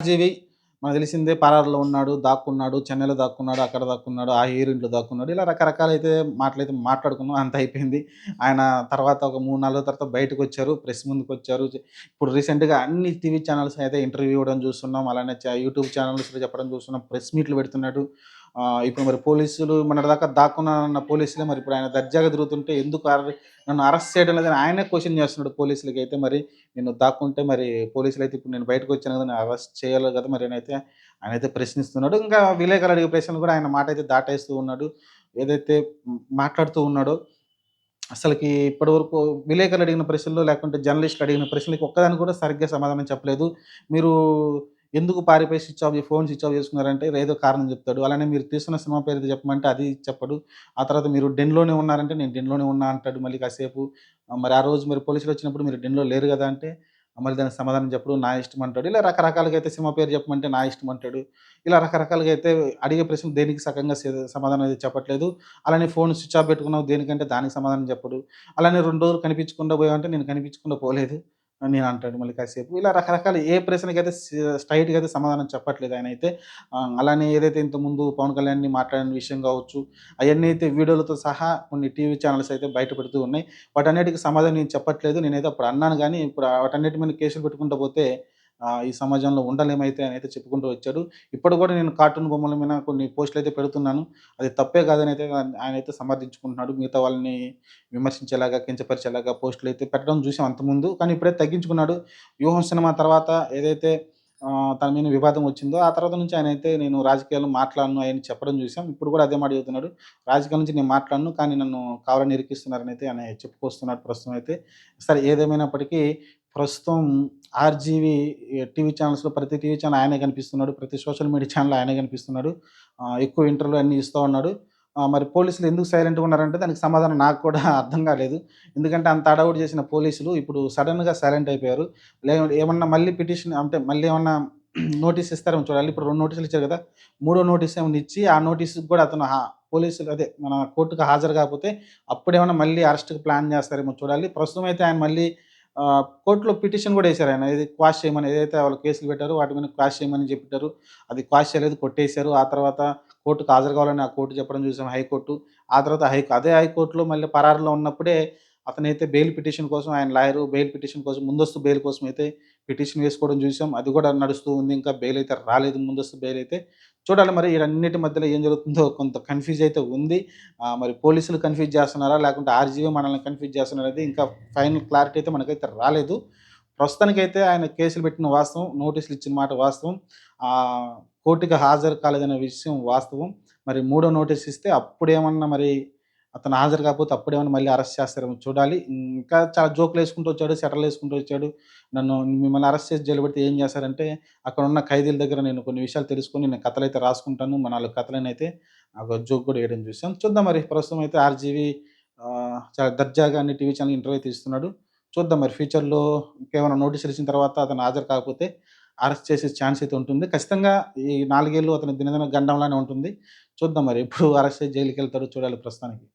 జీవి మనకు తెలిసిందే పరారులో ఉన్నాడు దాక్కున్నాడు చెన్నైలో దాక్కున్నాడు అక్కడ దాక్కున్నాడు ఆ హీరోయిన్లో దాక్కున్నాడు. ఇలా రకరకాలైతే మాటలైతే మాట్లాడుకున్నాం అంత అయిపోయింది ఆయన తర్వాత ఒక మూడు నాలుగు తర్వాత బయటకు వచ్చారు ప్రెస్ ముందుకు వచ్చారు ఇప్పుడు రీసెంట్గా అన్ని టీవీ ఛానల్స్ అయితే ఇంటర్వ్యూ ఇవ్వడం చూస్తున్నాం. అలానే యూట్యూబ్ ఛానల్స్లో చెప్పడం చూస్తున్నాం. ప్రెస్ మీట్లు పెడుతున్నాడు. ఇప్పుడు మరి పోలీసులు మన దాకా దాక్కున్న పోలీసులే మరి ఇప్పుడు ఆయన దర్జాగా తిరుగుతుంటే ఎందుకు నన్ను అరెస్ట్ చేయడం లేదని ఆయనే క్వశ్చన్ చేస్తున్నాడు పోలీసులకి. అయితే మరి నేను దాక్కుంటే మరి పోలీసులు అయితే ఇప్పుడు నేను బయటకు వచ్చాను కదా నేను అరెస్ట్ చేయాలి కదా మరి అయితే ఆయన అయితే ప్రశ్నిస్తున్నాడు. ఇంకా విలేకరులు అడిగే ప్రశ్నలు కూడా ఆయన మాట అయితే దాటేస్తూ ఉన్నాడు. ఏదైతే మాట్లాడుతూ ఉన్నాడో అసలుకి ఇప్పటివరకు విలేకరులు అడిగిన ప్రశ్నలు లేకుంటే జర్నలిస్టులు అడిగిన ప్రశ్నలకి ఒక్కదానికి కూడా సరిగ్గా సమాధానం చెప్పలేదు. మీరు ఎందుకు పారిపోయి switch off phone switch off చేసుకున్నారంటే ఏదో కారణం చెప్తాడు. అలానే మీరు తీసుకున్న సినిమా పేరు చెప్పమంటే అది చెప్పడు. ఆ తర్వాత మీరు డెన్లోనే ఉన్నారంటే నేను డెన్లోనే ఉన్నా అంటాడు మళ్ళీ కాసేపు. మరి ఆ రోజు మరి పోలీసులు వచ్చినప్పుడు మీరు డెన్లో లేరు కదా అంటే మళ్ళీ దానికి సమాధానం చెప్పడు నా ఇష్టం అంటాడు. ఇలా రకరకాలుగా అయితే సినిమా పేరు చెప్పమంటే నా ఇష్టం అంటాడు. ఇలా రకరకాలుగా అయితే అడిగే ప్రశ్న దేనికి సకంగా సమాధానం అయితే చెప్పట్లేదు. అలానే ఫోన్ స్విచ్ ఆఫ్ పెట్టుకున్నావు దేనికంటే దానికి సమాధానం చెప్పడు. అలానే రెండు రోజులు కనిపించకుండా పోయావంటే నేను కనిపించకుండా పోలేదు. నేను అంటాడు మళ్ళీ కాసేపు. ఇలా రకరకాల ఏ ప్రశ్నకి అయితే స్ట్రైట్గా అయితే సమాధానం చెప్పట్లేదు ఆయన అయితే అలానే ఏదైతే ఇంతకుముందు పవన్ కళ్యాణ్ని మాట్లాడిన విషయం కావచ్చు అవన్నీ అయితే వీడియోలతో సహా కొన్ని టీవీ ఛానల్స్ అయితే బయటపెడుతూ ఉన్నాయి. వాటన్నిటికి సమాధానం నేను చెప్పట్లేదు. నేనైతే అప్పుడు అన్నాను కానీ ఇప్పుడు వాటన్నిటి మీద కేసులు పెట్టుకుంటూ పోతే ఈ సమాజంలో ఉండలేమైతే అని అయితే చెప్పుకుంటూ వచ్చాడు. ఇప్పుడు కూడా నేను కార్టూన్ బొమ్మల మీద కొన్ని పోస్టులు అయితే పెడుతున్నాను. అది తప్పే కాదని అయితే ఆయన అయితే సమర్థించుకుంటున్నాడు. మిగతా వాళ్ళని విమర్శించేలాగా కించపరిచేలాగా పోస్టులు అయితే పెట్టడం చూసాం అంతకుముందు. కానీ ఇప్పుడే తగ్గించుకున్నాడు. వ్యూహం సినిమా తర్వాత ఏదైతే తన మీద వివాదం వచ్చిందో ఆ తర్వాత నుంచి ఆయన అయితే నేను రాజకీయాలు మాట్లాడను ఆయన చెప్పడం చూసాం. ఇప్పుడు కూడా అదే మాట చెబుతున్నాడు. రాజకీయాల నుంచి నేను మాట్లాడను కానీ నన్ను కావాలని ఇరికిస్తున్నారని అయితే ఆయన చెప్పుకొస్తున్నాడు ప్రస్తుతం అయితే. సరే ఏదేమైనప్పటికీ ప్రస్తుతం ఆర్జీవి టీవీ ఛానల్స్లో ప్రతి టీవీ ఛానల్ ఆయనే కనిపిస్తున్నాడు. ప్రతి సోషల్ మీడియా ఛానల్ ఆయనే కనిపిస్తున్నాడు. ఎక్కువ ఇంటర్వ్యూలు అన్నీ ఇస్తూ ఉన్నాడు. మరి పోలీసులు ఎందుకు సైలెంట్గా ఉన్నారంటే దానికి సమాధానం నాకు కూడా అర్థం కాలేదు. ఎందుకంటే అంత అడౌట్ చేసిన పోలీసులు ఇప్పుడు సడన్గా సైలెంట్ అయిపోయారు. లే ఏమన్నా మళ్ళీ పిటిషన్ అంటే మళ్ళీ ఏమన్నా నోటీస్ ఇస్తారేమో చూడాలి. ఇప్పుడు రెండు నోటీసులు ఇచ్చారు కదా మూడో నోటీస్ ఏమైనా ఇచ్చి ఆ నోటీస్కి కూడా అతను పోలీసులు అదే మన కోర్టుకు హాజరు కాకపోతే అప్పుడేమైనా మళ్ళీ అరెస్ట్కి ప్లాన్ చేస్తారేమో చూడాలి. ప్రస్తుతం అయితే ఆయన మళ్ళీ కోర్టులో పిటిషన్ కూడా వేశారు ఆయన. ఇది క్వాష్ చేయమని ఏదైతే వాళ్ళు కేసులు పెట్టారో వాటి మీద క్వాష్ చేయమని చెప్పారు. అది క్వాష్ చేయలేదు కొట్టేశారు. ఆ తర్వాత కోర్టుకు హాజరు కావాలని ఆ కోర్టు చెప్పడం చూసాం హైకోర్టు. ఆ తర్వాత హై అదే హైకోర్టులో మళ్ళీ పరారులో ఉన్నప్పుడే అతనైతే బెయిల్ పిటిషన్ కోసం ఆయన లాయరు బెయిల్ పిటిషన్ కోసం ముందస్తు బెయిల్ కోసం అయితే పిటిషన్ వేసుకోవడం చూసాం. అది కూడా నడుస్తూ ఉంది. ఇంకా బెయిల్ అయితే రాలేదు. ముందస్తు బెయిల్ అయితే చూడాలి మరి. వీరన్నిటి మధ్యలో ఏం జరుగుతుందో కొంత కన్ఫ్యూజ్ అయితే ఉంది. మరి పోలీసులు కన్ఫ్యూజ్ చేస్తున్నారా? లేకుంటే ఆర్జీవీ మనల్ని కన్ఫ్యూజ్ చేస్తున్నారా ఇంకా ఫైనల్ క్లారిటీ అయితే మనకైతే రాలేదు. ప్రస్తుతానికైతే ఆయన కేసులు పెట్టిన వాస్తవం నోటీసులు ఇచ్చిన మాట వాస్తవం. కోర్టుకి హాజరు కాలేదనే విషయం వాస్తవం. మరి మూడో నోటీస్ ఇస్తే అప్పుడేమన్నా మరి అతను హాజరు కాకపోతే అప్పుడేమైనా మళ్ళీ అరెస్ట్ చేస్తారేమో చూడాలి. ఇంకా చాలా జోకులు వేసుకుంటూ వచ్చాడు సెటర్లు వేసుకుంటూ వచ్చాడు. నన్ను మిమ్మల్ని అరెస్ట్ చేసి జైలు పెడితే ఏం చేస్తారంటే అక్కడ ఉన్న ఖైదీల దగ్గర నేను కొన్ని విషయాలు తెలుసుకొని నేను కథలు అయితే రాసుకుంటాను. మన నాలుగు కథలను అయితే ఒక జోక్ కూడా వేయడం చూసాం చూద్దాం మరి. ప్రస్తుతం అయితే ఆర్జీవి చాలా దర్జాగా అన్ని టీవీ ఛానల్ ఇంటర్వ్యూ తీస్తున్నాడు. చూద్దాం మరి. ఫ్యూచర్లో ఇంకేమైనా నోటీసులు ఇచ్చిన తర్వాత అతను హాజరు కాకపోతే అరెస్ట్ చేసే ఛాన్స్ అయితే ఉంటుంది. ఖచ్చితంగా ఈ నాలుగేళ్ళు అతని దినదిన గండంలానే ఉంటుంది. చూద్దాం మరి. ఎప్పుడు అరెస్ట్ చేసి జైలుకి వెళ్తాడో చూడాలి ప్రస్తుతానికి.